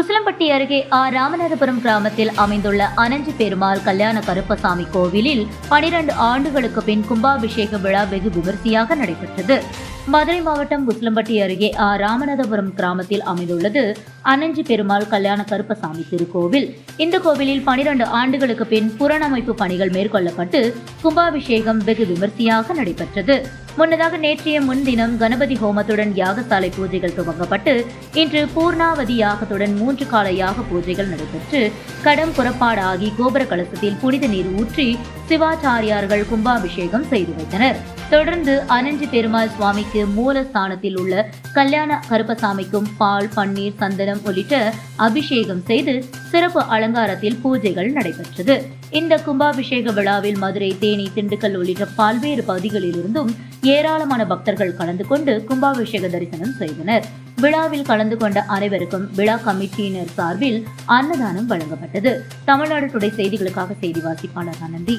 உசிலம்பட்டி அருகே ஆர் ராமநாதபுரம் கிராமத்தில் அமைந்துள்ள அனஞ்சி பெருமாள் கல்யாண கருப்பசாமி கோவிலில் பனிரெண்டு ஆண்டுகளுக்கு பின் கும்பாபிஷேக விழா வெகு விமரிசையாக நடைபெற்றது. மதுரை மாவட்டம் உசிலம்பட்டி அருகே ஆர் ராமநாதபுரம் கிராமத்தில் அமைந்துள்ளது அனஞ்சி பெருமாள் கல்யாண கருப்பசாமி திருக்கோவில். இந்த கோவிலில் பனிரெண்டு ஆண்டுகளுக்கு பின் புறணமைப்பு பணிகள் மேற்கொள்ளப்பட்டு கும்பாபிஷேகம் வெகு விமரிசையாக நடைபெற்றது. முன்னதாக நேற்றைய முன்தினம் கணபதி ஹோமத்துடன் யாகசாலை பூஜைகள் துவங்கப்பட்டு இன்று பூர்ணாவதி யாகத்துடன் மூன்று கால யாக பூஜைகள் நடைபெற்று கடம் புறப்பாடாகி கோபுர கலசத்தில் புனித நீர் ஊற்றி சிவாச்சாரியார்கள் கும்பாபிஷேகம் செய்து வைத்தனர். தொடர்ந்து அனஞ்சி பெருமாள் சுவாமிக்கு மூலஸ்தானத்தில் உள்ள கல்யாண கருப்பசாமிக்கும் பால் பன்னீர் சந்தனம் உள்ளிட்ட அபிஷேகம் செய்து சிறப்பு அலங்காரத்தில் பூஜைகள் நடைபெற்றது. இந்த கும்பாபிஷேக விழாவில் மதுரை தேனி திண்டுக்கல் உள்ளிட்ட பல்வேறு பகுதிகளிலிருந்தும் ஏராளமான பக்தர்கள் கலந்து கொண்டு கும்பாபிஷேக தரிசனம் செய்தனர். விழாவில் கலந்து கொண்ட அனைவருக்கும் விழா கமிட்டியினர் சார்பில் அன்னதானம் வழங்கப்பட்டது. தமிழ்நாடு டுடே செய்திகளுக்காக செய்தி வாசிப்பாளர் ஆனந்தி.